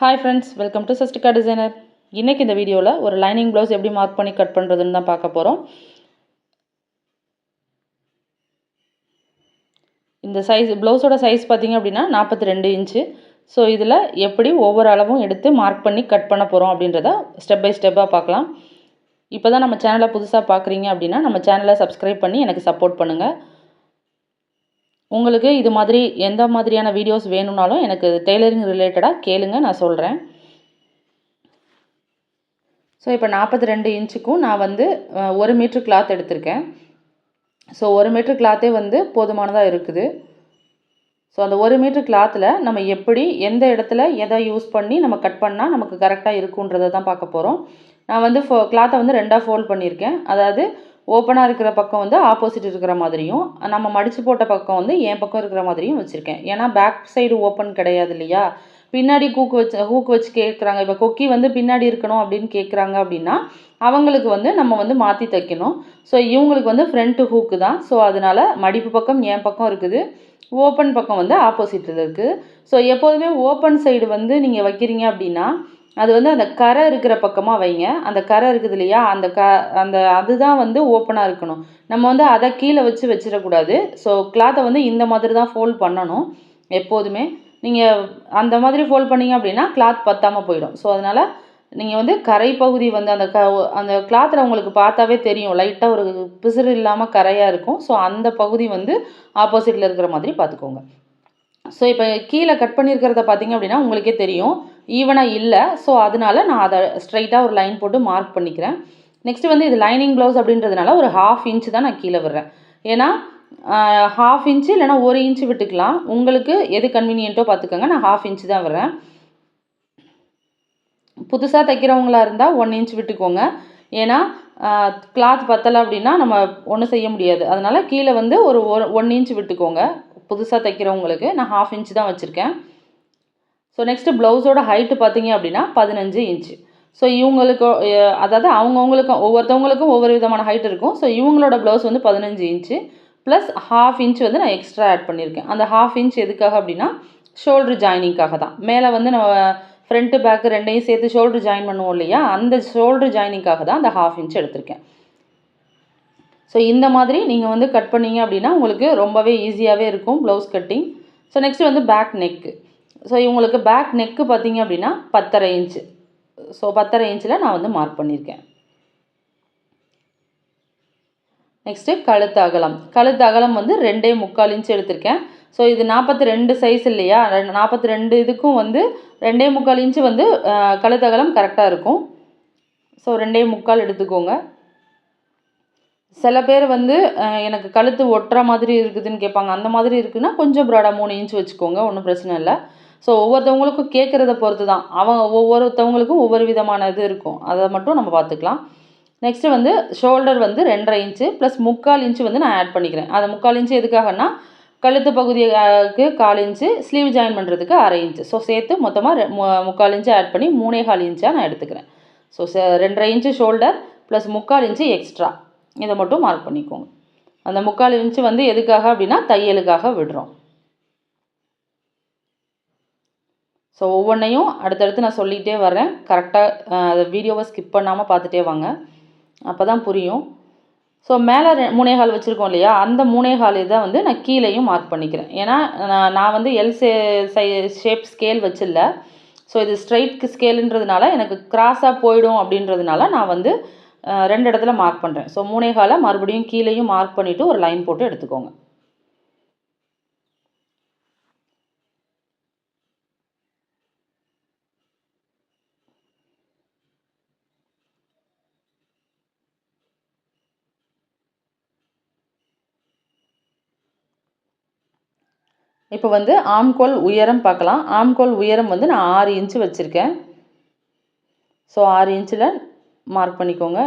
Hi friends welcome to Sastika designer இன்றைக்கி இந்த வீடியோவில் ஒரு லைனிங் ப்ளவுஸ் எப்படி மார்க் பண்ணி கட் பண்ணுறதுன்னு தான் பார்க்க போகிறோம் இந்த சைஸ் ப்ளவுஸோட சைஸ் பார்த்திங்க அப்படின்னா நாற்பத்தி ரெண்டு இன்ச்சு ஸோ இதில் எப்படி ஒவ்வொரு அளவும் எடுத்து மார்க் பண்ணி கட் பண்ண போகிறோம் அப்படின்றத ஸ்டெப் பை ஸ்டெப்பாக பார்க்கலாம். இப்போ தான் நம்ம சேனலை புதுசாக பார்க்குறீங்க அப்படின்னா நம்ம சேனலை சப்ஸ்கிரைப் பண்ணி எனக்கு சப்போர்ட் பண்ணுங்கள் உங்களுக்கு இது மாதிரி எந்த மாதிரியான வீடியோஸ் வேணும்னாலும் எனக்கு டெய்லரிங் ரிலேட்டடாக கேளுங்க நான் சொல்கிறேன் ஸோ இப்போ நாற்பத்தி ரெண்டு இன்ச்சுக்கும் நான் வந்து ஒரு மீட்ரு கிளாத் எடுத்திருக்கேன். ஸோ ஒரு மீட்ரு கிளாத்தே வந்து போதுமானதாக இருக்குது. ஸோ அந்த ஒரு மீட்ரு கிளாத்தில் நம்ம எப்படி எந்த இடத்துல எதை யூஸ் பண்ணி நம்ம கட் பண்ணால் நமக்கு கரெக்டாக இருக்குன்றதை தான் பார்க்க போகிறோம் நான் வந்து ஃபோ கிளாத்தை வந்து ரெண்டாக ஃபோல்ட் பண்ணியிருக்கேன். அதாவது ஓப்பனாக இருக்கிற பக்கம் வந்து ஆப்போசிட் இருக்கிற மாதிரியும் நம்ம மடித்து போட்ட பக்கம் வந்து என் பக்கம் இருக்கிற மாதிரியும் வச்சுருக்கேன். ஏன்னா பேக் சைடு ஓப்பன் கிடையாது இல்லையா? பின்னாடி கூக்கு வச்சு ஹூக் வச்சு கேட்குறாங்க இப்போ கொக்கி வந்து பின்னாடி இருக்கணும் அப்படின்னு கேட்குறாங்க அப்படின்னா அவங்களுக்கு வந்து நம்ம வந்து மாற்றி தைக்கணும். ஸோ இவங்களுக்கு வந்து ஃப்ரண்ட்டு ஹூக்கு தான். ஸோ அதனால் மடிப்பு பக்கம் என் பக்கம் இருக்குது. ஓப்பன் பக்கம் வந்து ஆப்போசிட்டில் இருக்குது ஸோ எப்போதுமே ஓப்பன் சைடு வந்து நீங்கள் வைக்கிறீங்க அப்படின்னா அது வந்து அந்த கரை இருக்கிற பக்கமாக வைங்க. அந்த கரை இருக்குது இல்லையா? அந்த க அந்த அதுதான் வந்து ஓப்பனாக இருக்கணும். நம்ம வந்து அதை கீழே வச்சு வச்சிடக்கூடாது. ஸோ கிளாத்தை வந்து இந்த மாதிரி தான் ஃபோல்ட் பண்ணணும் எப்போதுமே. நீங்கள் அந்த மாதிரி ஃபோல்ட் பண்ணீங்க அப்படின்னா கிளாத் பத்தாமல் போயிடும். ஸோ அதனால் நீங்கள் வந்து கரை பகுதி வந்து அந்த க அந்த கிளாத்தில் உங்களுக்கு பார்த்தாவே தெரியும். லைட்டாக ஒரு பிசுறு இல்லாமல் கரையாக இருக்கும். ஸோ அந்த பகுதி வந்து ஆப்போசிட்டில் இருக்கிற மாதிரி பார்த்துக்கோங்க. ஸோ இப்போ கீழே கட் பண்ணியிருக்கிறத பார்த்தீங்க அப்படின்னா உங்களுக்கே தெரியும். ஈவனாக இல்லை. ஸோ அதனால நான் அதை ஸ்ட்ரைட்டாக ஒரு லைன் போட்டு மார்க் பண்ணிக்கிறேன். நெக்ஸ்ட்டு வந்து இது லைனிங் ப்ளவுஸ் அப்படின்றதுனால ஒரு ஹாஃப் இன்ச் தான் நான் கீழே விடுறேன். ஏன்னா ஹாஃப் இன்ச்சு இல்லைனா ஒரு இன்ச்சு விட்டுக்கலாம். உங்களுக்கு எது கன்வீனியன்ட்டோ பார்த்துக்கோங்க. நான் ஹாஃப் இன்ச்சு தான் விடுறேன். புதுசாக தைக்கிறவங்களா இருந்தால் ஒன் இன்ச் விட்டுக்கோங்க. ஏன்னா கிளாத் பத்தலை அப்படின்னா நம்ம ஒன்றும் செய்ய முடியாது. அதனால் கீழே வந்து ஒரு ஒன் இன்ச் விட்டுக்கோங்க. புதுசாக தைக்கிறவங்களுக்கு நான் ஹாஃப் இன்ச் தான் வச்சுருக்கேன். ஸோ நெக்ஸ்ட்டு ப்ளவுஸோட ஹைட்டு பார்த்தீங்க அப்படின்னா பதினஞ்சு இன்ச்சு ஸோ இவங்களுக்கு அதாவது அவங்கவுங்களுக்கும் ஒவ்வொருத்தவங்களுக்கும் ஒவ்வொரு விதமான ஹைட் இருக்கும். ஸோ இவங்களோட ப்ளவுஸ் வந்து பதினஞ்சு இன்ச்சு ப்ளஸ் ஹாஃப் இன்ச் வந்து நான் எக்ஸ்ட்ரா ஆட் பண்ணியிருக்கேன். அந்த ஹாஃப் இன்ச் எதுக்காக அப்படின்னா ஷோல்ட்ரு ஜாயினிங்காக தான். மேலே வந்து நம்ம ஃப்ரண்ட்டு பேக்கு ரெண்டையும் சேர்த்து ஷோல்ட்ரு ஜாயின் பண்ணுவோம் இல்லையா? அந்த ஷோல்ட்ரு ஜாயினிங்காக தான் அந்த ஹாஃப் இன்ச் எடுத்திருக்கேன். ஸோ இந்த மாதிரி நீங்கள் வந்து கட் பண்ணீங்க அப்படின்னா உங்களுக்கு ரொம்பவே ஈஸியாகவே இருக்கும் ப்ளவுஸ் கட்டிங் ஸோ நெக்ஸ்ட் வந்து பேக் நெக்கு ஸோ இவங்களுக்கு பேக் நெக்கு பார்த்தீங்க அப்படின்னா பத்தரை இன்ச்சு ஸோ பத்தரை இன்ச்சில் நான் வந்து மார்க் பண்ணியிருக்கேன். நெக்ஸ்ட்டு கழுத்து அகலம். கழுத்து அகலம் வந்து ரெண்டே முக்கால் இன்ச்சு எடுத்திருக்கேன். ஸோ இது நாற்பத்தி ரெண்டு சைஸ் இல்லையா? நாற்பத்தி ரெண்டு இதுக்கும் வந்து ரெண்டே முக்கால் இன்ச்சு வந்து கழுத்து அகலம் கரெக்டாக இருக்கும். ஸோ ரெண்டே முக்கால் எடுத்துக்கோங்க. சில பேர் வந்து எனக்கு கழுத்து ஒட்டுற மாதிரி இருக்குதுன்னு கேட்பாங்க. அந்த மாதிரி இருக்குன்னா கொஞ்சம் ப்ராடாக மூணு இன்ச் வச்சுக்கோங்க. ஒன்றும் பிரச்சனை இல்லை. ஸோ ஒவ்வொருத்தவங்களுக்கும் கேட்குறத பொறுத்து தான் அவங்க ஒவ்வொருத்தவங்களுக்கும் ஒவ்வொரு விதமான இது இருக்கும். அதை மட்டும் நம்ம பார்த்துக்கலாம். நெக்ஸ்ட்டு வந்து ஷோல்டர் வந்து ரெண்டரை இன்ச்சு ப்ளஸ் முக்கால் இன்ச்சு வந்து நான் ஆட் பண்ணிக்கிறேன். அந்த முக்கால் இன்ச்சு எதுக்காகன்னா கழுத்து பகுதிக்கு கால் இன்ச்சு ஸ்லீவ் ஜாயின் பண்ணுறதுக்கு அரை இன்ச்சு. ஸோ சேர்த்து மொத்தமாக முக்கால் இன்ச்சு ஆட் பண்ணி மூணே கால் இன்ச்சாக நான் எடுத்துக்கிறேன். ஸோ ரெண்டரை இன்ச்சு ஷோல்டர் ப்ளஸ் முக்கால் இன்ச்சு எக்ஸ்ட்ரா இதை மட்டும் மார்க் பண்ணிக்கோங்க. அந்த முக்கால் இன்ச்சு வந்து எதுக்காக அப்படின்னா தையலுக்காக விடுறோம். ஸோ ஒவ்வொன்றையும் அடுத்தடுத்து நான் சொல்லிகிட்டே வரேன் கரெக்டாக அதை வீடியோவை ஸ்கிப் பண்ணாமல் பார்த்துட்டே வாங்க. அப்போ தான் புரியும். ஸோ மேலே ரெ மூணே கால் வச்சுருக்கோம் இல்லையா? அந்த மூணே கால் இதை வந்து நான் கீழேயும் மார்க் பண்ணிக்கிறேன். ஏன்னா நான் நான் வந்து எல் சே சை ஷேப் ஸ்கேல் வச்சில்ல. ஸோ இது ஸ்ட்ரைட் ஸ்கேலுன்றதுனால எனக்கு கிராஸாக போயிடும் அப்படின்றதுனால நான் வந்து ரெண்டு இடத்துல மார்க் பண்ணுறேன் ஸோ மூணேகாலை மறுபடியும் கீழேயும் மார்க் பண்ணிவிட்டு ஒரு லைன் போட்டு எடுத்துக்கோங்க. இப்போ வந்து ஆம்கோல் உயரம் பார்க்கலாம். ஆம்கோல் உயரம் வந்து நான் ஆறு இன்ச்சு வச்சுருக்கேன். ஸோ ஆறு இன்ச்சில் மார்க் பண்ணிக்கோங்க.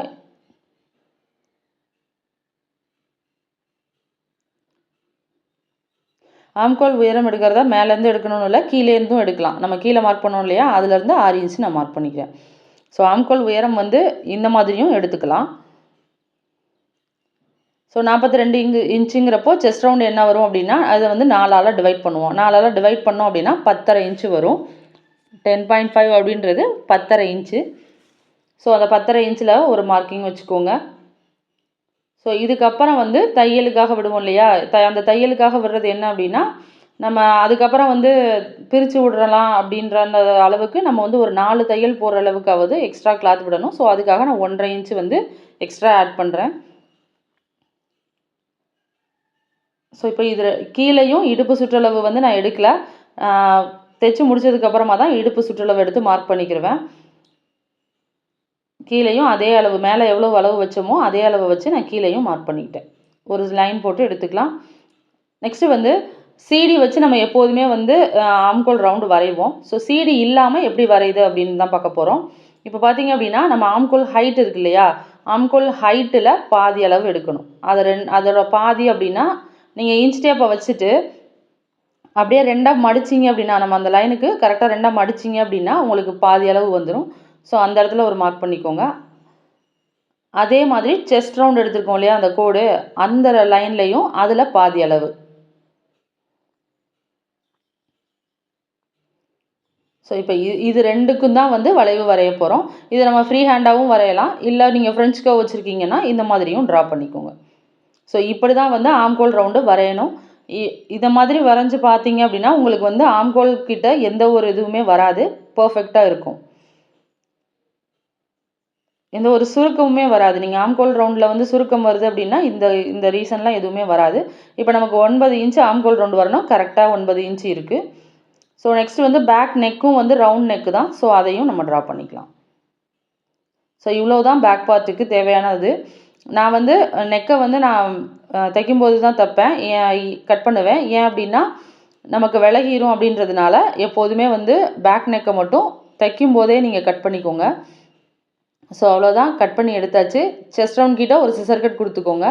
ஆம்கோல் உயரம் எடுக்கிறதா மேலேருந்து எடுக்கணும்னு இல்லை கீழேருந்தும் எடுக்கலாம். நம்ம கீழே மார்க் பண்ணோம் இல்லையா? அதுலேருந்து ஆறு இன்ச்சு நான் மார்க் பண்ணிக்கிறேன். ஸோ ஆம்கோல் உயரம் வந்து இந்த மாதிரியும் எடுத்துக்கலாம். ஸோ நாற்பத்தி ரெண்டு இங்கு இன்ச்சுங்கிறப்போ செஸ்ட் ரவுண்ட் என்ன வரும் அப்படின்னா அதை வந்து நாலால் டிவைட் பண்ணுவோம். நாலால் டிவைட் பண்ணோம் அப்படின்னா பத்தரை இன்ச்சு வரும். டென் பாயிண்ட் ஃபைவ் அப்படின்றது பத்தரை இன்ச்சு. ஸோ அந்த பத்தரை இன்ச்சில் ஒரு மார்க்கிங் வச்சுக்கோங்க. ஸோ இதுக்கப்புறம் வந்து தையலுக்காக விடுவோம் இல்லையா? த அந்த தையலுக்காக விடுறது என்ன அப்படின்னா நம்ம அதுக்கப்புறம் வந்து பிரித்து விடுறலாம் அப்படின்ற அந்த அளவுக்கு நம்ம வந்து ஒரு நாலு தையல் போடுற அளவுக்காவது எக்ஸ்ட்ரா கிளாத் விடணும். ஸோ அதுக்காக நான் ஒன்றரை இன்ச்சு வந்து எக்ஸ்ட்ரா ஆட் பண்ணுறேன் ஸோ இப்போ இதில் கீழேயும் இடுப்பு சுற்றளவு வந்து நான் எடுக்கல. தைச்சி முடிச்சதுக்கப்புறமா தான் இடுப்பு சுற்றளவு எடுத்து மார்க் பண்ணிக்கிடுவேன் கீழேயும் அதே அளவு மேலே எவ்வளோ அளவு வச்சோமோ அதே அளவு வச்சு நான் கீழேயும் மார்க் பண்ணிக்கிட்டேன். ஒரு லைன் போட்டு எடுத்துக்கலாம். நெக்ஸ்ட்டு வந்து சிடி வச்சு நம்ம எப்போதுமே வந்து ஆம்கோல் ரவுண்டு வரைவோம். ஸோ சிடி இல்லாமல் எப்படி வரையுது அப்படின்னு தான் பார்க்க போகிறோம் இப்போ பார்த்தீங்க அப்படின்னா நம்ம ஆம்கோல் ஹைட் இருக்கு இல்லையா? ஆம்கோல் ஹைட்டில் பாதி அளவு எடுக்கணும். அதை ரெண் அதோட பாதி அப்படின்னா நீங்கள் இன்ச் டேப்பை வச்சுட்டு அப்படியே ரெண்டாக மடிச்சிங்க அப்படின்னா நம்ம அந்த லைனுக்கு கரெக்டாக ரெண்டாக மடிச்சிங்க அப்படின்னா உங்களுக்கு பாதி அளவு வந்துடும் ஸோ அந்த இடத்துல ஒரு மார்க் பண்ணிக்கோங்க. அதே மாதிரி செஸ்ட் ரவுண்ட் எடுத்துருக்கோம் இல்லையா அந்த கோடு அந்த லைன்லேயும் அதில் பாதி அளவு. ஸோ இப்போ இது இது ரெண்டுக்கும் தான் வந்து வளைவு வரைய போகிறோம் இதை நம்ம ஃப்ரீ ஹேண்டாகவும் வரையலாம். இல்லை நீங்கள் ஃப்ரெஞ்ச் கவ் வச்சுருக்கீங்கன்னா இந்த மாதிரியும் ட்ரா பண்ணிக்கோங்க. ஸோ இப்படி தான் வந்து ஆம்கோல் ரவுண்டு வரையணும். இதை மாதிரி வரைஞ்சி பார்த்தீங்க அப்படின்னா உங்களுக்கு வந்து ஆம்கோல் கிட்ட எந்த ஒரு இதுவுமே வராது. பர்ஃபெக்டாக இருக்கும். எந்த ஒரு சுருக்கமுமே வராது. நீங்கள் ஆம்கோல் ரவுண்டில் வந்து சுருக்கம் வருது அப்படின்னா இந்த இந்த ரீசன்லாம் எதுவுமே வராது. இப்போ நமக்கு ஒன்பது இன்ச்சு ஆம்கோல் ரவுண்டு வரணும். கரெக்டாக ஒன்பது இன்ச்சு இருக்குது ஸோ நெக்ஸ்ட் வந்து பேக் நெக்கும் வந்து ரவுண்ட் நெக்கு தான். ஸோ அதையும் நம்ம ட்ரா பண்ணிக்கலாம். ஸோ இவ்வளோ தான் பேக் பார்ட்டுக்கு தேவையானது. நான் வந்து நெக்கை வந்து நான் தைக்கும்போது தான் தைப்பேன். ஏன் கட் பண்ணுவேன். ஏன் அப்படின்னா நமக்கு விலகிரும் அப்படின்றதுனால எப்போதுமே வந்து பேக் நெக்கை மட்டும் தைக்கும்போதே நீங்கள் கட் பண்ணிக்கோங்க. ஸோ அவ்வளோதான். கட் பண்ணி எடுத்தாச்சு. செஸ்ட் ரவுண்ட் கிட்ட ஒரு சிசர் கட் கொடுத்துக்கோங்க.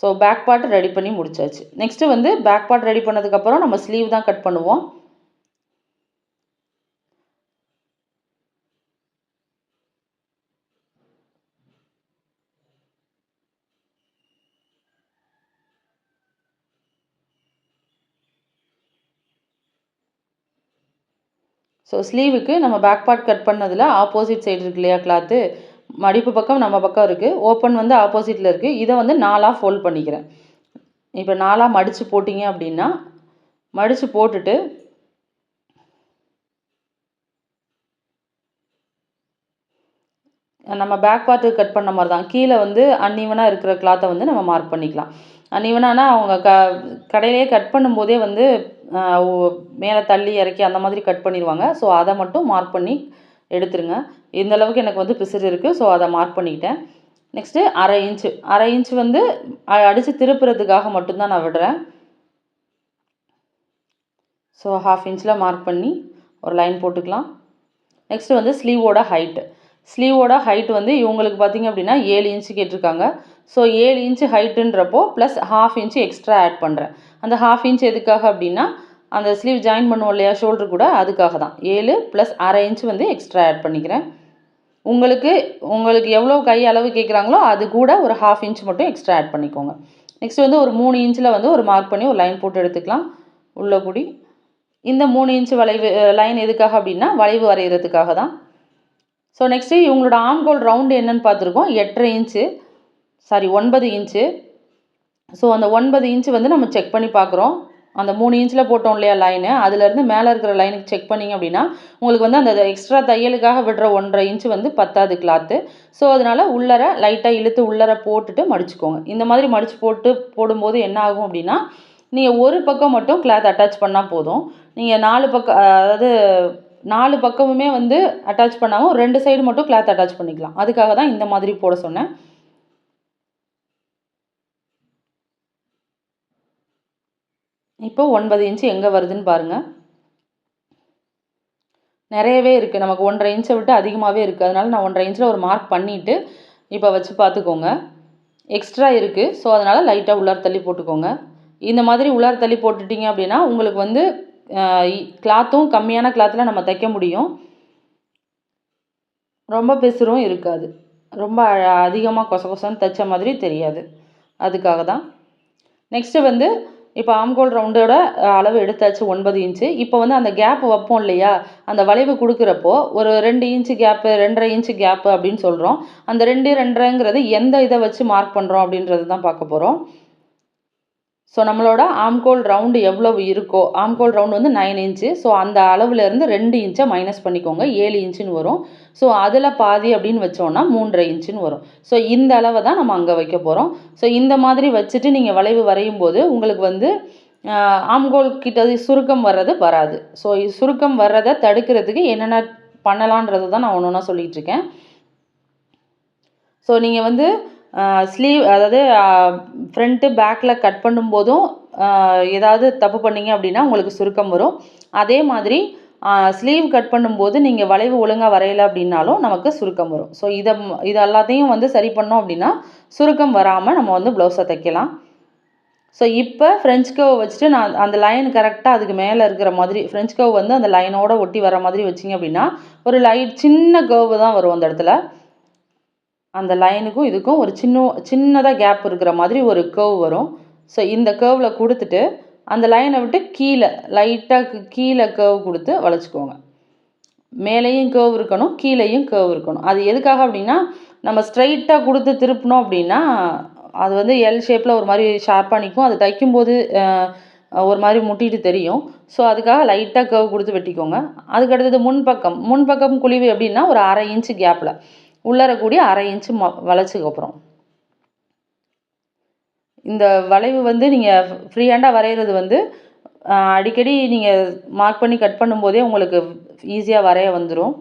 ஸோ பேக் பார்ட் ரெடி பண்ணி முடிச்சாச்சு. நெக்ஸ்ட்டு வந்து பேக் பார்ட் ரெடி பண்ணதுக்கப்புறம் நம்ம ஸ்லீவ் தான் கட் பண்ணுவோம். ஸோ ஸ்லீவுக்கு நம்ம பேக் பார்ட் கட் பண்ணதில் ஆப்போசிட் சைடு இருக்கு இல்லையா கிளாத்து மடிப்பு பக்கம் நம்ம பக்கம் இருக்குது ஓப்பன் வந்து ஆப்போசிட்டில் இருக்குது இதை வந்து நாலாக ஃபோல்ட் பண்ணிக்கிறேன். இப்போ நாலாக மடித்து போட்டிங்க அப்படின்னா மடித்து போட்டுட்டு நம்ம பேக் பார்ட்டு கட் பண்ண மாதிரி தான் கீழே வந்து அன்இவனாக இருக்கிற கிளாத்தை வந்து நம்ம மார்க் பண்ணிக்கலாம். அன்ஈவனானா அவங்க க கடையிலேயே கட் பண்ணும்போதே வந்து மேலே தள்ளி இறக்கி அந்த மாதிரி கட் பண்ணிடுவாங்க ஸோ அதை மட்டும் மார்க் பண்ணி எடுத்துருங்க. இந்த அளவுக்கு எனக்கு வந்து பிசுறு இருக்குது ஸோ அதை மார்க் பண்ணிக்கிட்டேன். நெக்ஸ்ட்டு அரை இன்ச்சு அரை இன்ச்சு வந்து அடித்து திருப்புறதுக்காக மட்டும்தான் நான் விடுறேன். ஸோ ஹாஃப் இன்ச்சில் மார்க் பண்ணி ஒரு லைன் போட்டுக்கலாம். நெக்ஸ்ட்டு வந்து ஸ்லீவோட ஹைட்டு ஸ்லீவோட ஹைட் வந்து இவங்களுக்கு பார்த்திங்க அப்படின்னா ஏழு இன்ச்சு கேட்டிருக்காங்க. ஸோ ஏழு inch ஹைட்டுன்றப்போ plus half inch extra add பண்ணுறேன் அந்த ஹாஃப் இன்ச் எதுக்காக அப்படின்னா அந்த ஸ்லீவ் ஜாயின் பண்ணுவோம் இல்லையா ஷோல்டர் கூட அதுக்காக தான் ஏழு ப்ளஸ் அரை இன்ச் வந்து எக்ஸ்ட்ரா ஆட் பண்ணிக்கிறேன். உங்களுக்கு உங்களுக்கு எவ்வளோ கை அளவு கேட்குறாங்களோ அது கூட ஒரு ஹாஃப் இன்ச் மட்டும் எக்ஸ்ட்ரா ஆட் பண்ணிக்கோங்க. நெக்ஸ்ட் வந்து ஒரு மூணு இன்ச்சில் வந்து ஒரு மார்க் பண்ணி ஒரு லைன் போட்டு எடுத்துக்கலாம். உள்ள கூடி. இந்த மூணு இன்ச்சு வளைவு லைன் எதுக்காக அப்படின்னா வளைவு வரைகிறதுக்காக தான் ஸோ நெக்ஸ்ட்டு இவங்களோட ஆம்கோல் ரவுண்டு என்னென்னு பார்த்துருக்கோம். எட்டரை இன்ச்சு சாரி ஒன்பது இன்ச்சு ஸோ அந்த ஒன்பது இன்ச்சு வந்து நம்ம செக் பண்ணி பார்க்குறோம். அந்த மூணு இன்ச்சில் போட்டோம் இல்லையா லைனு அதுலேருந்து மேலே இருக்கிற லைனுக்கு செக் பண்ணிங்க அப்படின்னா உங்களுக்கு வந்து அந்த எக்ஸ்ட்ரா தையலுக்காக விடுற ஒன்றரை இன்ச்சு வந்து பத்தாது கிளாத்து ஸோ அதனால் உள்ளர லைட்டாக இழுத்து உள்ளர போட்டுட்டு மடிச்சுக்கோங்க. இந்த மாதிரி மடித்து போட்டு போடும்போது என்ன ஆகும் அப்படின்னா நீங்கள் ஒரு பக்கம் மட்டும் கிளாத் அட்டாச் பண்ணால் போதும். நீங்கள் நாலு பக்கம் அதாவது நாலு பக்கமுமே வந்து அட்டாச் பண்ணாமல் ரெண்டு சைடு மட்டும் கிளாத் அட்டாச் பண்ணிக்கலாம். அதுக்காக தான் இந்த மாதிரி போட சொன்னேன். இப்போ ஒன்பது இன்ச்சு எங்கே வருதுன்னு பாருங்கள் நிறையவே இருக்குது நமக்கு ஒன்றரை இன்ச்சை விட்டு அதிகமாகவே இருக்குது அதனால் நான் ஒன்றரை இன்ச்சில் ஒரு மார்க் பண்ணிவிட்டு இப்போ வச்சு பார்த்துக்கோங்க. எக்ஸ்ட்ரா இருக்குது ஸோ அதனால் லைட்டாக உள்ளார் தள்ளி போட்டுக்கோங்க. இந்த மாதிரி உள்ளார தள்ளி போட்டுட்டிங்க அப்படின்னா உங்களுக்கு வந்து கிளாத்தும் கம்மியான கிளாத்தில் நம்ம தைக்க முடியும். ரொம்ப பெசுரும் இருக்காது. ரொம்ப அதிகமாக கொச கொசன்னு தைச்ச மாதிரி தெரியாது. அதுக்காக தான். நெக்ஸ்ட்டு வந்து இப்போ ஆம்கோல் ரவுண்டோட அளவு எடுத்தாச்சு ஒன்பது இன்ச்சு. இப்போ வந்து அந்த கேப் வைப்போம் இல்லையா? அந்த வளைவு கொடுக்குறப்போ ஒரு ரெண்டு இன்ச்சு கேப்பு ரெண்டரை இன்ச்சு கேப்பு அப்படின்னு சொல்கிறோம் அந்த ரெண்டு ரெண்டரைங்கிறது எந்த இதை வச்சு மார்க் பண்ணுறோம் அப்படின்றது தான் பார்க்க போகிறோம் ஸோ நம்மளோட ஆம்கோல் ரவுண்டு எவ்வளவு இருக்கோ ஆம்கோல் ரவுண்டு வந்து நைன் இன்ச்சு ஸோ அந்த அளவுலேருந்து ரெண்டு இன்ச்சை மைனஸ் பண்ணிக்கோங்க ஏழு இன்ச்சுன்னு வரும். ஸோ அதில் பாதி அப்படின்னு வச்சோன்னா மூன்றரை இன்ச்சுன்னு வரும். ஸோ இந்த அளவை தான் நம்ம அங்கே வைக்க போகிறோம் ஸோ இந்த மாதிரி வச்சுட்டு நீங்கள் வளைவு வரையும் போது உங்களுக்கு வந்து ஆம்கோல் கிட்ட சுருக்கம் வர்றது வராது. ஸோ சுருக்கம் வர்றதை தடுக்கிறதுக்கு என்னென்ன பண்ணலான்றது தான் நான் ஒன்று ஒன்றா சொல்லிகிட்ருக்கேன் ஸோ நீங்கள் வந்து ஸ்லீவ் அதாவது ஃப்ரண்ட்டு பேக்கில் கட் பண்ணும்போதும் ஏதாவது தப்பு பண்ணிங்க அப்படின்னா உங்களுக்கு சுருக்கம் வரும். அதே மாதிரி ஸ்லீவ் கட் பண்ணும்போது நீங்கள் வளைவு ஒழுங்காக வரையலை அப்படின்னாலும் நமக்கு சுருக்கம் வரும். ஸோ இதை இது எல்லாத்தையும் வந்து சரி பண்ணோம் அப்படின்னா சுருக்கம் வராமல் நம்ம வந்து ப்ளவுஸை தைக்கலாம். ஸோ இப்போ ஃப்ரெஞ்ச் கவ் வச்சுட்டு நான் அந்த லைன் கரெக்டாக அதுக்கு மேலே இருக்கிற மாதிரி ஃப்ரெஞ்ச் கவ் வந்து அந்த லைனோட ஒட்டி வர மாதிரி வச்சிங்க அப்படின்னா ஒரு லைட் சின்ன கர்வு தான் வரும் அந்த இடத்துல. அந்த லைனுக்கும் இதுக்கும் ஒரு சின்ன சின்னதாக கேப் இருக்கிற மாதிரி ஒரு கேர்வ் வரும். ஸோ இந்த கேர்வில் கொடுத்துட்டு அந்த லைனை விட்டு கீழே லைட்டாக கீழே கேர்வ் கொடுத்து வளைச்சிக்கோங்க. மேலேயும் கேர்வ் இருக்கணும் கீழேயும் கேர்வ் இருக்கணும். அது எதுக்காக அப்படின்னா நம்ம ஸ்ட்ரைட்டாக கொடுத்து திருப்பினோம் அப்படின்னா அது வந்து எல் ஷேப்பில் ஒரு மாதிரி ஷார்ப்பாக நிற்கும் அது தைக்கும்போது ஒரு மாதிரி முட்டிட்டு தெரியும். ஸோ அதுக்காக லைட்டாக கேர்வ் கொடுத்து வெட்டிக்கோங்க. அதுக்கு அடுத்தது முன்பக்கம். முன்பக்கம் குழிவு எப்படின்னா ஒரு அரை இன்ச்சு கேப்பில் உள்ளரக்கூடிய அரை இன்ச்சு ம வளைச்சதுக்கப்புறம் இந்த வளைவு வந்து நீங்கள் ஃப்ரீ ஹேண்டாக வரைகிறது வந்து அடிக்கடி நீங்கள் மார்க் பண்ணி கட் பண்ணும்போதே உங்களுக்கு ஈஸியாக வரைய வந்துடும்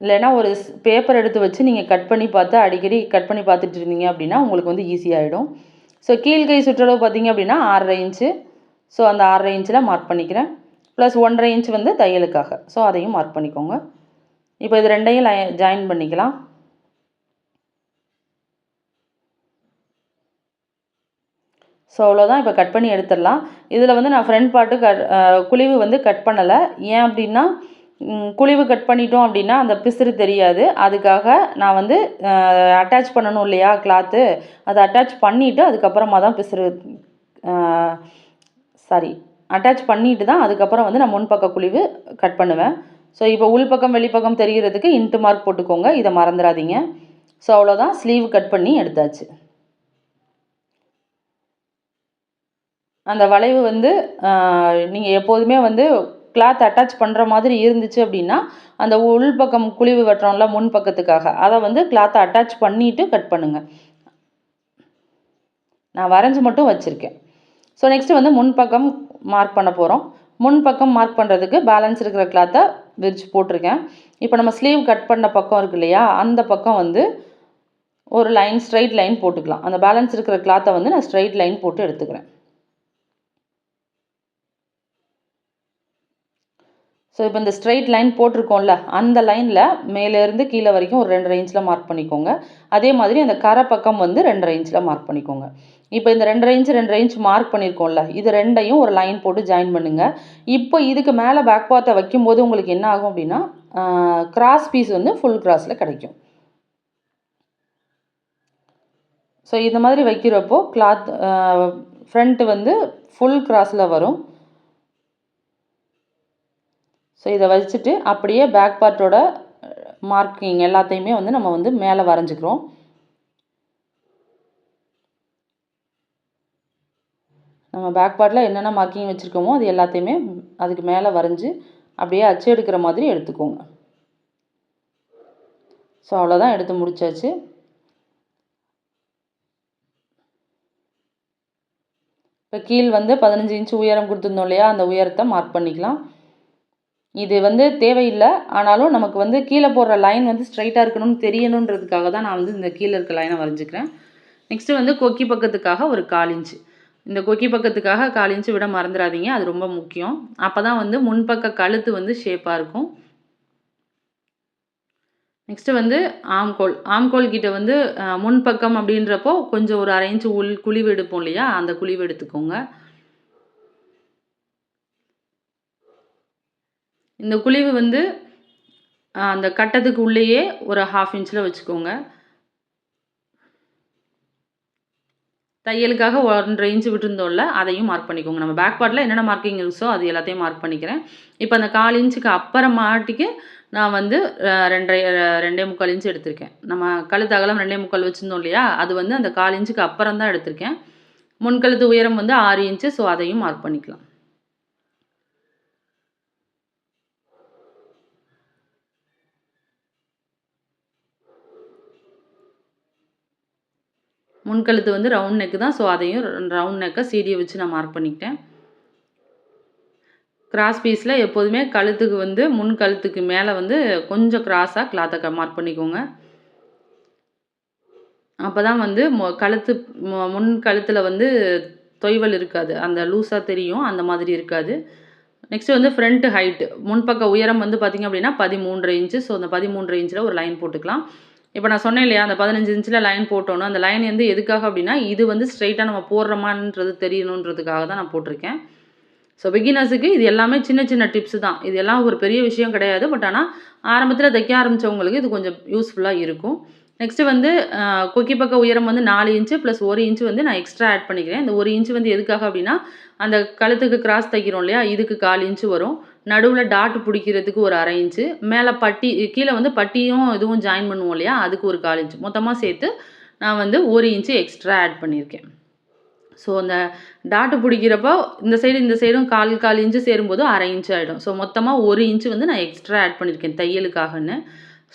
இல்லைன்னா ஒரு பேப்பர் எடுத்து வச்சு நீங்கள் கட் பண்ணி பார்த்து அடிக்கடி கட் பண்ணி பார்த்துட்டு இருந்தீங்க அப்படின்னா உங்களுக்கு வந்து ஈஸியாகிடும் ஸோ கீழ்கை சுற்றளவு பார்த்தீங்க அப்படின்னா ஆறரை இன்ச்சு ஸோ அந்த ஆறரை இன்ச்சில் மார்க் பண்ணிக்கிறேன். ப்ளஸ் ஒன்றரை இன்ச் வந்து தையலுக்காக. ஸோ அதையும் மார்க் பண்ணிக்கோங்க. இப்போ இது ரெண்டையும் ஜாயின் பண்ணிக்கலாம். ஸோ அவ்வளோதான் இப்போ கட் பண்ணி எடுத்துடலாம். இதில் வந்து நான் ஃப்ரண்ட் பார்ட்டு கட் குழிவு வந்து கட் பண்ணலை. ஏன் அப்படின்னா குழிவு கட் பண்ணிட்டோம் அப்படின்னா அந்த பிசுறு தெரியாது. அதுக்காக நான் வந்து அட்டாச் பண்ணணும் இல்லையா கிளாத்து அதை அட்டாச் பண்ணிவிட்டு அதுக்கப்புறமா தான் பிசுறு சாரி அட்டாச் பண்ணிவிட்டு தான் அதுக்கப்புறம் வந்து நான் முன்பக்க குழிவு கட் பண்ணுவேன். ஸோ இப்போ உள்பக்கம் வெளிப்பக்கம் தெரிகிறதுக்கு இன்ட்டு மார்க் போட்டுக்கோங்க. இதை மறந்துடாதீங்க. ஸோ அவ்வளோதான் ஸ்லீவ் கட் பண்ணி எடுத்தாச்சு. அந்த வளைவு வந்து நீங்கள் எப்போதுமே வந்து கிளாத் அட்டாச் பண்ணுற மாதிரி இருந்துச்சு அப்படின்னா அந்த உள்பக்கம் குழிவு வெட்டுறோம்ல முன் பக்கத்துக்காக அதை வந்து கிளாத்தை அட்டாச் பண்ணிவிட்டு கட் பண்ணுங்கள் நான் வரைஞ்சி மட்டும் வச்சுருக்கேன். ஸோ நெக்ஸ்ட்டு வந்து முன்பக்கம் மார்க் பண்ண போகிறோம் முன் பக்கம் மார்க் பண்ணுறதுக்கு பேலன்ஸ் இருக்கிற கிளாத்தை விரிச்சு போட்டிருக்கேன். இப்போ நம்ம ஸ்லீவ் கட் பண்ண பக்கம் இருக்கு இல்லையா? அந்த பக்கம் வந்து ஒரு லைன் ஸ்ட்ரைட் லைன் போட்டுக்கலாம். அந்த பேலன்ஸ் இருக்கிற கிளாத்தை வந்து நான் ஸ்ட்ரைட் லைன் போட்டு எடுத்துக்கிறேன். ஸோ இப்போ இந்த ஸ்ட்ரைட் லைன் போட்டிருக்கோம்ல அந்த லைனில் மேலேருந்து கீழே வரைக்கும் ஒரு ரெண்டு ரேஞ்சில் மார்க் பண்ணிக்கோங்க. அதே மாதிரி அந்த கரை பக்கம் வந்து ரெண்டு ரேஞ்சில் மார்க் பண்ணிக்கோங்க. இப்போ இந்த ரெண்டு இன்ச் ரெண்டு ரேஞ்ச் மார்க் பண்ணியிருக்கோம்ல இது ரெண்டையும் ஒரு லைன் போட்டு ஜாயின் பண்ணுங்கள் இப்போ இதுக்கு மேலே பேக் பார்த்தை வைக்கும்போது உங்களுக்கு என்ன ஆகும் அப்படின்னா கிராஸ் பீஸ் வந்து ஃபுல் கிராஸில் கிடைக்கும். ஸோ இந்த மாதிரி வைக்கிறப்போ கிளாத் ஃப்ரண்ட்டு வந்து ஃபுல் கிராஸில் வரும். ஸோ இதை வச்சுட்டு அப்படியே பேக் பார்ட்டோட மார்க்கிங் எல்லாத்தையுமே வந்து நம்ம வந்து மேலே வரைஞ்சிக்கிறோம். நம்ம பேக் பார்ட்டில் என்னென்ன மார்க்கிங் வச்சுருக்கோமோ அது எல்லாத்தையுமே அதுக்கு மேலே வரைஞ்சி அப்படியே அச்சு எடுக்கிற மாதிரி எடுத்துக்கோங்க. ஸோ அவ்வளோதான் எடுத்து முடிச்சாச்சு. இப்போ கீழ் வந்து பதினஞ்சு இன்ச்சு உயரம் கொடுத்துருந்தோம் இல்லையா? அந்த உயரத்தை மார்க் பண்ணிக்கலாம். இது வந்து தேவையில்லை. ஆனாலும் நமக்கு வந்து கீழே போடுற லைன் வந்து ஸ்ட்ரைட்டாக இருக்கணும்னு தெரியணுன்றதுக்காக தான் நான் வந்து இந்த கீழே இருக்க லைனை வரைஞ்சிக்கிறேன். நெக்ஸ்ட்டு வந்து கொக்கி பக்கத்துக்காக ஒரு கால் இன்ச்சு இந்த கொக்கி பக்கத்துக்காக கால் இன்ச்சு விட மறந்துடாதீங்க அது ரொம்ப முக்கியம். அப்போ தான் வந்து முன்பக்க கழுத்து வந்து ஷேப்பாக இருக்கும். நெக்ஸ்ட்டு வந்து ஆம்கோல். ஆம்கோல் கிட்ட வந்து முன்பக்கம் அப்படின்றப்போ கொஞ்சம் ஒரு அரை இன்ச்சு உள் குழிவு எடுப்போம் இல்லையா? அந்த குழிவு எடுத்துக்கோங்க. இந்த குழிவு வந்து அந்த கட்டத்துக்கு உள்ளேயே ஒரு ஹாஃப் இன்ச்சில் வச்சுக்கோங்க. தையலுக்காக ஒன்றரை இன்ச்சு விட்டுருந்தோம்ல அதையும் மார்க் பண்ணிக்கோங்க. நம்ம பேக் பார்ட்டில் என்னென்ன மார்க்கிங் இருக்கோ அது எல்லாத்தையும் மார்க் பண்ணிக்கிறேன். இப்போ அந்த கால் இன்ச்சுக்கு அப்புறமாட்டிக்கு நான் வந்து ரெண்டரை ரெண்டே முக்கால் இன்ச்சு எடுத்திருக்கேன். நம்ம கழுத்து அகலம் ரெண்டே முக்கால் வச்சுருந்தோம் இல்லையா அது வந்து அந்த கால் இன்ச்சுக்கு அப்புறம் தான் எடுத்திருக்கேன் முன்கழுத்து உயரம் வந்து ஆறு இன்ச்சு ஸோ அதையும் மார்க் பண்ணிக்கலாம். முன்கழுத்து வந்து ரவுண்ட் நெக்கு தான். ஸோ அதையும் ரவுண்ட் நெக்கை சீடியை வச்சு நான் மார்க் பண்ணிக்கிட்டேன். கிராஸ் பீஸில் எப்போதுமே கழுத்துக்கு வந்து முன் கழுத்துக்கு மேலே வந்து கொஞ்சம் கிராஸாக கிளாத்தை மார்க் பண்ணிக்கோங்க. அப்போ தான் வந்து மொ கழுத்து முன் கழுத்தில் வந்து தொய்வல் இருக்காது. அந்த லூஸாக தெரியும் அந்த மாதிரி இருக்காது. நெக்ஸ்ட்டு வந்து ஃப்ரண்ட் ஹைட்டு முன்பக்க உயரம் வந்து பார்த்திங்க அப்படின்னா பதிமூன்றரை இன்ச்சு ஸோ அந்த பதிமூன்றரை இன்ச்சில் ஒரு லைன் போட்டுக்கலாம். இப்போ நான் சொன்னேன் இல்லையா அந்த பதினஞ்சு இன்ச்சில் லைன் போட்டோன்னு அந்த லைன் வந்து எதுக்காக அப்படின்னா இது வந்து ஸ்ட்ரைட்டாக நம்ம போடுறோமான்றது தெரியணுன்றதுக்காக தான் நான் போட்டிருக்கேன். ஸோ பிகினர்ஸுக்கு இது எல்லாமே சின்ன சின்ன டிப்ஸ் தான். இது எல்லாம் ஒரு பெரிய விஷயம் கிடையாது. பட் ஆனால் ஆரம்பத்தில் தைக்க ஆரம்பித்தவங்களுக்கு இது கொஞ்சம் யூஸ்ஃபுல்லாக இருக்கும். நெக்ஸ்ட்டு வந்து கொக்கி பக்க உயரம் வந்து நாலு இன்ச்சு ப்ளஸ் ஒரு இன்ச்சு வந்து நான் எக்ஸ்ட்ரா ஆட் பண்ணிக்கிறேன். இந்த ஒரு இன்ச்சு வந்து எதுக்காக அப்படின்னா அந்த கழுத்துக்கு கிராஸ் தைக்கிறோம் இல்லையா இதுக்கு கால் இன்ச்சு வரும். நடுவில் டாட் பிடிக்கிறதுக்கு ஒரு அரை இன்ச்சு மேலே பட்டி கீழே வந்து பட்டியும் இதுவும் ஜாயின் பண்ணுவோம் இல்லையா? அதுக்கு ஒரு கால் இன்ச்சு மொத்தமாக சேர்த்து நான் வந்து ஒரு இன்ச்சு எக்ஸ்ட்ரா ஆட் பண்ணியிருக்கேன். ஸோ அந்த டாட்டு பிடிக்கிறப்போ இந்த சைடு இந்த சைடும் கால் கால் இன்ச்சு சேரும்போது அரை இன்ச்சு ஆகிடும் ஸோ மொத்தமாக ஒரு இன்ச்சு வந்து நான் எக்ஸ்ட்ரா ஆட் பண்ணியிருக்கேன் தையலுக்காகன்னு.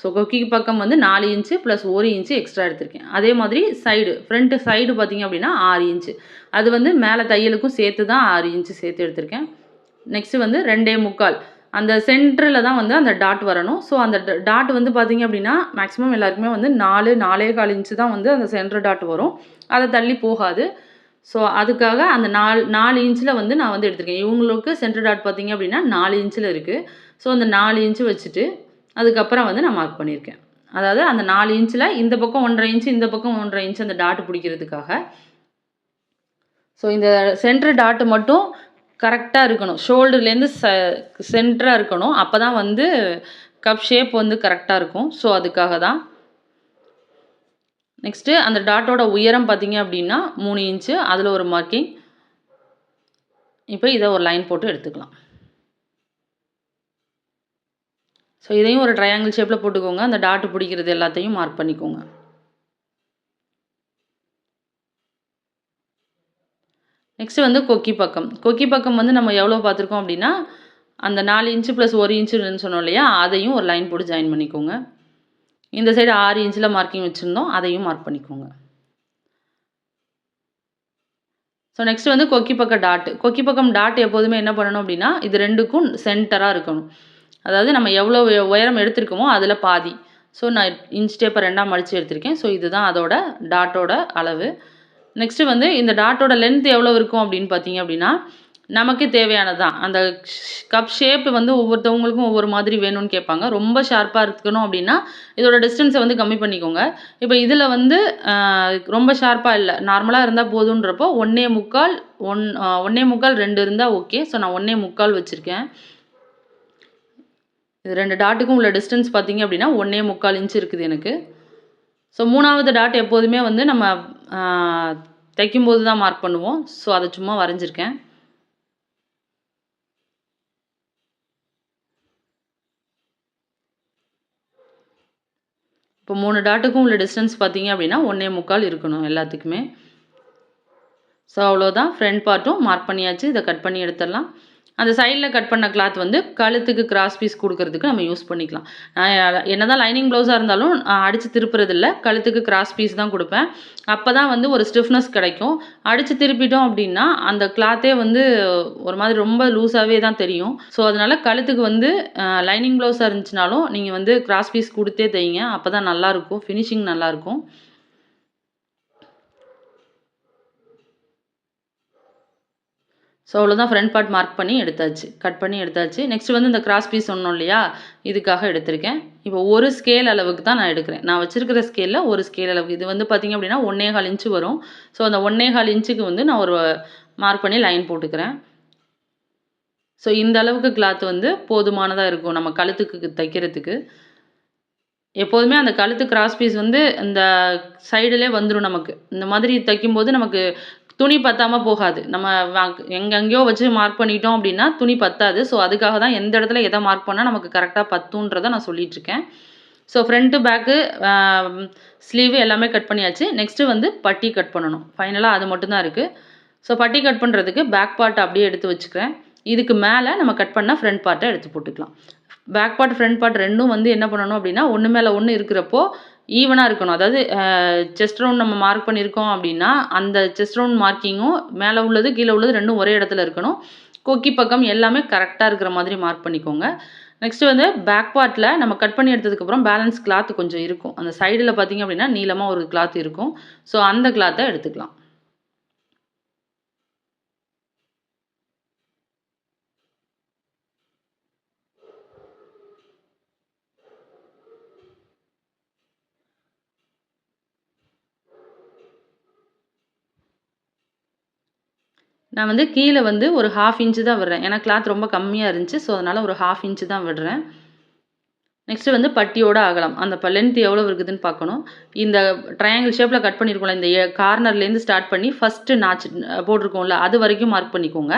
ஸோ கொக்கிக்கு பக்கம் வந்து நாலு இன்ச்சு ப்ளஸ் ஒரு இன்ச்சு எக்ஸ்ட்ரா எடுத்திருக்கேன். அதே மாதிரி சைடு ஃப்ரண்ட்டு சைடு பார்த்தீங்க அப்படின்னா ஆறு இன்ச்சு அது வந்து மேலே தையலுக்கும் சேர்த்து தான் ஆறு இன்ச்சு சேர்த்து எடுத்திருக்கேன். நெக்ஸ்ட்டு வந்து ரெண்டே முக்கால். அந்த சென்டரில் தான் வந்து அந்த டாட் வரணும். ஸோ அந்த டாட் வந்து பார்த்திங்க அப்படின்னா மேக்ஸிமம் எல்லாருக்குமே வந்து நாலு நாலே கால் இன்ச்சு தான் வந்து அந்த சென்டர் டாட் வரும். அதை தள்ளி போகாது. ஸோ அதுக்காக அந்த நாலு நாலு இன்ச்சில் வந்து நான் வந்து எடுத்திருக்கேன். இவங்களுக்கு சென்டர் டாட் பார்த்திங்க அப்படின்னா நாலு இன்ச்சில் இருக்குது ஸோ அந்த நாலு இன்ச்சு வச்சுட்டு அதுக்கப்புறம் வந்து நான் மார்க் பண்ணியிருக்கேன். அதாவது அந்த நாலு இன்ச்சில் இந்த பக்கம் ஒன்றரை இன்ச்சு இந்த பக்கம் ஒன்றரை இன்ச்சு அந்த டாட் பிடிக்கிறதுக்காக. ஸோ இந்த சென்டர் டாட் மட்டும் கரெக்டாக இருக்கணும். ஷோல்டர்லேருந்து ச சென்டராக இருக்கணும். அப்போ தான் வந்து கப் ஷேப் வந்து கரெக்டாக இருக்கும். ஸோ அதுக்காக தான் நெக்ஸ்ட்டு அந்த டாட்டோட உயரம் பார்த்தீங்க அப்படின்னா மூணு இன்ச்சு. அதில் ஒரு மார்க்கிங் இப்போ இதை ஒரு லைன் போட்டு எடுத்துக்கலாம். ஸோ இதையும் ஒரு ட்ரையாங்கிள் ஷேப்பில் போட்டுக்கோங்க. அந்த டாட்டு பிடிக்கிறது எல்லாத்தையும் மார்க் பண்ணிக்கோங்க. நெக்ஸ்ட்டு வந்து கொக்கி பக்கம். கொக்கி பக்கம் வந்து நம்ம எவ்வளோ பார்த்துருக்கோம் அப்படின்னா அந்த நாலு இன்ச்சு ப்ளஸ் ஒரு இன்ச்சுன்னு சொன்னோம் இல்லையா அதையும் ஒரு லைன் போட்டு ஜாயின் பண்ணிக்கோங்க. இந்த சைடு ஆறு இன்ச்சில் மார்க்கிங் வச்சுருந்தோம் அதையும் மார்க் பண்ணிக்கோங்க. ஸோ நெக்ஸ்ட் வந்து கொக்கி பக்கம் டாட் கொக்கி பக்கம் டாட் எப்போதுமே என்ன பண்ணணும் அப்படின்னா இது ரெண்டுக்கும் சென்டராக இருக்கணும். அதாவது நம்ம எவ்வளோ உயரம் எடுத்திருக்கோமோ அதில் பாதி. ஸோ நான் இன்ச் டேப்பை ரெண்டாம் மடித்து எடுத்திருக்கேன். ஸோ இதுதான் அதோட டாட்டோட அளவு. நெக்ஸ்ட்டு வந்து இந்த டாட்டோட லென்த் எவ்வளோ இருக்கும் அப்படின்னு பார்த்தீங்க அப்படின்னா நமக்கு தேவையானது? தான் அந்த கப் ஷேப் வந்து ஒவ்வொருத்தவங்களுக்கும் ஒவ்வொரு மாதிரி வேணும்னு கேட்பாங்க. ரொம்ப ஷார்ப்பாக இருக்கணும் அப்படின்னா இதோட டிஸ்டன்ஸை வந்து கம்மி பண்ணிக்கோங்க. இப்போ இதில் வந்து ரொம்ப ஷார்ப்பாக இல்லை. நார்மலாக இருந்தால் போதுன்றப்போ ஒன்றே முக்கால் ஒன் ஒன்றே முக்கால் ரெண்டு இருந்தால் ஓகே ஸோ நான் ஒன்றே முக்கால் வச்சுருக்கேன். இது ரெண்டு டாட்டுக்கும் உள்ள டிஸ்டன்ஸ் பார்த்தீங்க அப்படின்னா ஒன்றே முக்கால் இன்ச் இருக்குது எனக்கு. ஸோ மூணாவது டாட் எப்போதுமே வந்து நம்ம தைக்கும்போது தான் மார்க் பண்ணுவோம். ஸோ அதை சும்மா வரைஞ்சிருக்கேன். இப்போ மூணு டாட்டுக்கும் உள்ள டிஸ்டன்ஸ் பார்த்தீங்க அப்படின்னா ஒன்றே முக்கால் இருக்கணும் எல்லாத்துக்குமே. ஸோ அவ்வளோதான் ஃப்ரண்ட் பார்ட்டும் மார்க் பண்ணியாச்சு. இதை கட் பண்ணி எடுத்துடலாம். அந்த சைடில் கட் பண்ண கிளாத் வந்து கழுத்துக்கு கிராஸ் பீஸ் கொடுக்கறதுக்கு நம்ம யூஸ் பண்ணிக்கலாம். என்ன தான் லைனிங் ப்ளவுஸாக இருந்தாலும் அடித்து திருப்புறதில்ல. கழுத்துக்கு கிராஸ் பீஸ் தான் கொடுப்பேன். அப்போ தான் வந்து ஒரு ஸ்டிஃப்னஸ் கிடைக்கும். அடித்து திருப்பிட்டோம் அப்படின்னா அந்த கிளாத்தே வந்து ஒரு மாதிரி ரொம்ப லூஸாகவே தான் தெரியும். ஸோ அதனால் கழுத்துக்கு வந்து லைனிங் ப்ளவுஸாக இருந்துச்சுனாலும் நீங்கள் வந்து கிராஸ் பீஸ் கொடுத்தே தைங்க. அப்போ தான் நல்லாயிருக்கும் ஃபினிஷிங் நல்லாயிருக்கும் ஸோ அவ்வளோதான் ஃப்ரண்ட் பார்ட் மார்க் பண்ணி எடுத்தாச்சு. கட் பண்ணி எடுத்தாச்சு. நெக்ஸ்ட் வந்து இந்த கிராஸ் பீஸ் சொன்னோம் இல்லையா? இதுக்காக எடுத்திருக்கேன். இப்போ ஒரு ஸ்கேல் அளவுக்கு தான் நான் எடுக்கிறேன். நான் வச்சிருக்கிற ஸ்கேலில் ஒரு ஸ்கேல் அளவுக்கு இது வந்து பார்த்திங்க அப்படின்னா ஒன்றே கால் இன்ச்சு வரும். ஸோ அந்த ஒன்றே கால் இன்ச்சுக்கு வந்து நான் ஒரு மார்க் பண்ணி லைன் போட்டுக்கிறேன். ஸோ இந்த அளவுக்கு கிளாத் வந்து போதுமானதாக இருக்கும் நம்ம கழுத்துக்கு தைக்கிறதுக்கு. எப்போதுமே அந்த கழுத்து கிராஸ் பீஸ் வந்து இந்த சைடுலே வந்துடும் நமக்கு. இந்த மாதிரி தைக்கும்போது நமக்கு துணி பத்தாமல் போகாது. நம்ம எங்கெங்கேயோ வச்சு மார்க் பண்ணிட்டோம் அப்படின்னா துணி பத்தாது. ஸோ அதுக்காக தான் எந்த இடத்துல எதை மார்க் பண்ணால் நமக்கு கரெக்டாக பத்துன்றதை நான் சொல்லிகிட்ருக்கேன் ஸோ ஃப்ரண்ட்டு பேக்கு ஸ்லீவ் எல்லாமே கட் பண்ணியாச்சு. நெக்ஸ்ட்டு வந்து பட்டி கட் பண்ணணும். ஃபைனலாக அது மட்டும்தான் இருக்குது ஸோ பட்டி கட் பண்ணுறதுக்கு பேக் பார்ட் அப்படியே எடுத்து வச்சுக்கிறேன். இதுக்கு மேலே நம்ம கட் பண்ணால் ஃப்ரண்ட் பார்ட்டை எடுத்து போட்டுக்கலாம். பேக் பார்ட் ஃப்ரண்ட் பார்ட் ரெண்டும் வந்து என்ன பண்ணணும் அப்படின்னா ஒன்று மேலே ஒன்று இருக்கிறப்போ ஈவனாக இருக்கணும். அதாவது செஸ்ட் ரவுண்ட் நம்ம மார்க் பண்ணியிருக்கோம் அப்படின்னா அந்த செஸ்ட் ரவுண்ட் மார்க்கிங்கும் மேலே உள்ளது கீழே உள்ளது ரெண்டும் ஒரே இடத்துல இருக்கணும். கொக்கி பக்கம் எல்லாமே கரெக்டாக இருக்கிற மாதிரி மார்க் பண்ணிக்கோங்க. நெக்ஸ்ட்டு வந்து பேக் பார்ட்டில் நம்ம கட் பண்ணி எடுத்ததுக்கப்புறம் பேலன்ஸ் கிளாத் கொஞ்சம் இருக்கும். அந்த சைடில் பார்த்திங்க அப்படின்னா நீளமாக ஒரு கிளாத் இருக்கும். ஸோ அந்த கிளாத்தை எடுத்துக்கலாம். நான் வந்து கீழே வந்து ஒரு ஹாஃப் இன்ச்சு தான் விடுறேன். ஏன்னா கிளாத் ரொம்ப கம்மியாக இருந்துச்சு ஸோ அதனால் ஒரு ஹாஃப் இன்ச்சு தான் விடுறேன். நெக்ஸ்ட்டு வந்து பட்டியோட அகலம். அந்த இப்போ லென்த் எவ்வளோ இருக்குதுன்னு பார்க்கணும். இந்த ட்ரையாங்கிள் ஷேப்பில் கட் பண்ணியிருக்கோம்ல இந்த கார்னர்லேருந்து ஸ்டார்ட் பண்ணி ஃபஸ்ட்டு நாச்சு போட்டிருக்கோம்ல அது வரைக்கும் மார்க் பண்ணிக்கோங்க.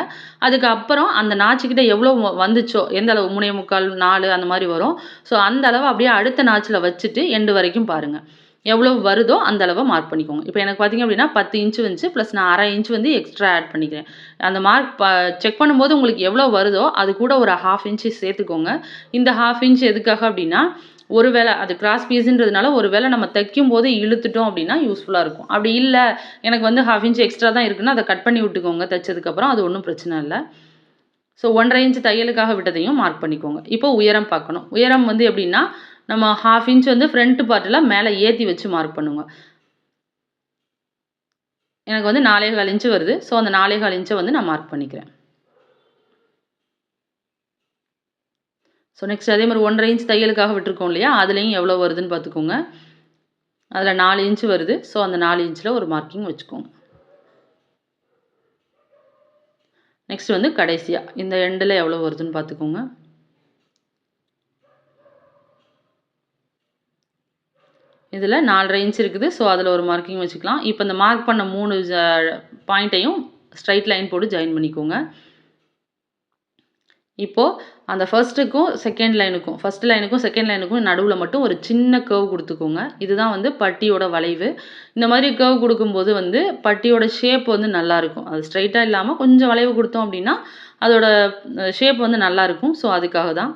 அதுக்கப்புறம் அந்த நாச்சுக்கிட்ட எவ்வளோ வந்துச்சோ எந்த அளவு மூணே முக்கால் நாலு அந்த மாதிரி வரும். ஸோ அந்த அளவு அப்படியே அடுத்த நாச்சில் வச்சுட்டு எண்டு வரைக்கும் பாருங்கள் எவ்வளோ வருதோ அந்த அளவை மார்க் பண்ணிக்கோங்க. இப்போ எனக்கு பார்த்திங்க அப்படின்னா பத்து இன்ச்சு வந்துச்சு ப்ளஸ் நான் அரை இன்ச்சு வந்து எக்ஸ்ட்ரா ஆட் பண்ணிக்கிறேன். அந்த மார்க் ப செக் பண்ணும்போது உங்களுக்கு எவ்வளோ வருதோ அது கூட ஒரு ஹாஃப் இன்ச்சு சேர்த்துக்கோங்க. இந்த ஹாஃப் இன்ச் எதுக்காக அப்படின்னா ஒரு வேளை அது கிராஸ் பீஸுன்றதுனால ஒரு வேளை நம்ம தைக்கும் போது இழுத்துட்டோம் அப்படின்னா யூஸ்ஃபுல்லாக இருக்கும். அப்படி இல்லை எனக்கு வந்து ஹாஃப் இன்ச் எக்ஸ்ட்ரா தான் இருக்குன்னா அதை கட் பண்ணி விட்டுக்கோங்க தைச்சதுக்கப்புறம் அது ஒன்றும் பிரச்சனை இல்லை. ஸோ ஒன்றரை இன்ச் தையலுக்காக விட்டதையும் மார்க் பண்ணிக்கோங்க. இப்போ உயரம் பார்க்கணும். உயரம் வந்து எப்படின்னா நம்ம ஹாஃப் இன்ச் வந்து ஃப்ரண்ட் பார்ட்டில் மேலே ஏற்றி வச்சு மார்க் பண்ணுங்க. எனக்கு வந்து நாலே கால் இன்ச்சு வருது. ஸோ அந்த நாலே கால் இன்ச்சை வந்து நான் மார்க் பண்ணிக்கிறேன். ஸோ நெக்ஸ்ட் அதே மாதிரி ஒன்றரை இன்ச் தையலுக்காக விட்டுருக்கோம் இல்லையா? அதுலேயும் எவ்வளோ வருதுன்னு பார்த்துக்கோங்க. அதில் நாலு இன்ச்சு வருது. ஸோ அந்த நாலு இன்ச்சில் ஒரு மார்க்கிங் வச்சுக்கோங்க. நெக்ஸ்ட் வந்து கடைசியாக இந்த எண்டில் எவ்வளோ வருதுன்னு பார்த்துக்கோங்க. இதில் நாலரை இன்ச் இருக்குது. ஸோ அதில் ஒரு மார்க்கிங் வச்சுக்கலாம். இப்போ இந்த மார்க் பண்ண மூணு பாயிண்ட்டையும் ஸ்ட்ரைட் லைன் போட்டு ஜாயின் பண்ணிக்கோங்க. இப்போது அந்த ஃபர்ஸ்ட்டுக்கும் செகண்ட் லைனுக்கும் ஃபஸ்ட் லைனுக்கும் செகண்ட் லைனுக்கும் நடுவில் மட்டும் ஒரு சின்ன கேர்வ் கொடுத்துக்கோங்க. இதுதான் வந்து பட்டியோட வளைவு. இந்த மாதிரி கேர்வ் கொடுக்கும்போது வந்து பட்டியோட ஷேப் வந்து நல்லாயிருக்கும் அது ஸ்ட்ரைட்டாக இல்லாமல் கொஞ்சம் வளைவு கொடுத்தோம் அப்படின்னா அதோட ஷேப் வந்து நல்லாயிருக்கும் ஸோ அதுக்காக தான்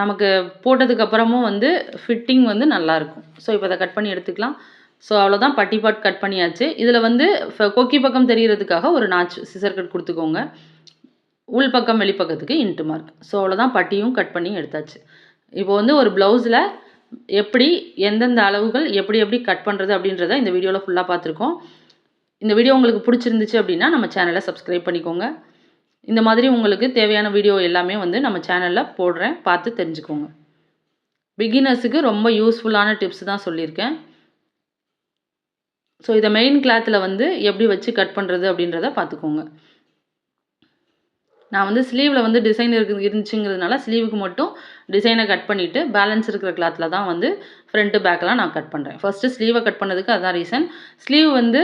நமக்கு போட்டதுக்கப்புறமும் வந்து ஃபிட்டிங் வந்து நல்லாயிருக்கும் ஸோ இப்போ அதை கட் பண்ணி எடுத்துக்கலாம். ஸோ அவ்வளோதான் பட்டி பாட் கட் பண்ணியாச்சு. இதில் வந்து கொக்கி பக்கம் தெரிகிறதுக்காக ஒரு நாச் சிசர் கட் கொடுத்துக்கோங்க. உள் பக்கம் வெளிப்பக்கத்துக்கு இன்ட்டு மார்க் ஸோ அவ்வளோதான் பட்டியும் கட் பண்ணி எடுத்தாச்சு. இப்போ வந்து ஒரு ப்ளவுஸில் எப்படி எந்தெந்த அளவுகள் எப்படி எப்படி கட் பண்ணுறது அப்படின்றத இந்த வீடியோவில் ஃபுல்லாக பார்த்துருக்கோம். இந்த வீடியோ உங்களுக்கு பிடிச்சிருந்துச்சு அப்படின்னா நம்ம சேனலை சப்ஸ்கிரைப் பண்ணிக்கோங்க. இந்த மாதிரி உங்களுக்கு தேவையான வீடியோ எல்லாமே வந்து நம்ம சேனலில் போடுறேன். பார்த்து தெரிஞ்சுக்கோங்க. பிகினர்ஸுக்கு ரொம்ப யூஸ்ஃபுல்லான டிப்ஸ் தான் சொல்லியிருக்கேன். ஸோ இதை மெயின் கிளாத்தில் வந்து எப்படி வச்சு கட் பண்ணுறது அப்படின்றத பார்த்துக்கோங்க. நான் வந்து ஸ்லீவில் வந்து டிசைன் இருக்கு இருந்துச்சுங்கிறதுனால ஸ்லீவுக்கு மட்டும் டிசைனை கட் பண்ணிவிட்டு பேலன்ஸ் இருக்கிற கிளாத்தில் தான் வந்து ஃப்ரண்ட்டு பேக்கெலாம் நான் கட் பண்ணுறேன் ஃபஸ்ட்டு ஸ்லீவை கட் பண்ணதுக்கு அதுதான் ரீசன் ஸ்லீவ் வந்து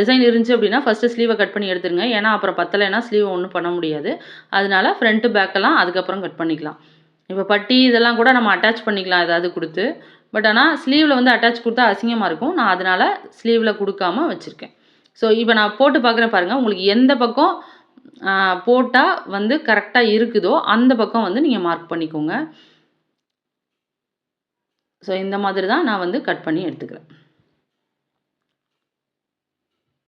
டிசைன் இருந்துச்சு அப்படின்னா ஃபஸ்ட்டு ஸ்லீவை கட் பண்ணி எடுத்துருங்க. ஏன்னா அப்புறம் பத்தலைன்னா ஸ்லீவ் ஒன்றும் பண்ண முடியாது. அதனால ஃப்ரண்ட்டு பேக்கெல்லாம் அதுக்கப்புறம் கட் பண்ணிக்கலாம். இப்போ பட்டி இதெல்லாம் கூட நம்ம அட்டாச் பண்ணிக்கலாம் ஏதாவது கொடுத்து. பட் ஆனால் ஸ்லீவில் வந்து அட்டாச் கொடுத்தா அசிங்கமாக இருக்கும். நான் அதனால் ஸ்லீவில் கொடுக்காம வச்சுருக்கேன். ஸோ இப்போ நான் போட்டு பார்க்குறேன் பாருங்கள் உங்களுக்கு எந்த பக்கம் போட்டால் வந்து கரெக்டாக இருக்குதோ அந்த பக்கம் வந்து நீங்கள் மார்க் பண்ணிக்கோங்க. ஸோ இந்த மாதிரி தான் நான் வந்து கட் பண்ணி எடுத்துக்கிறேன்.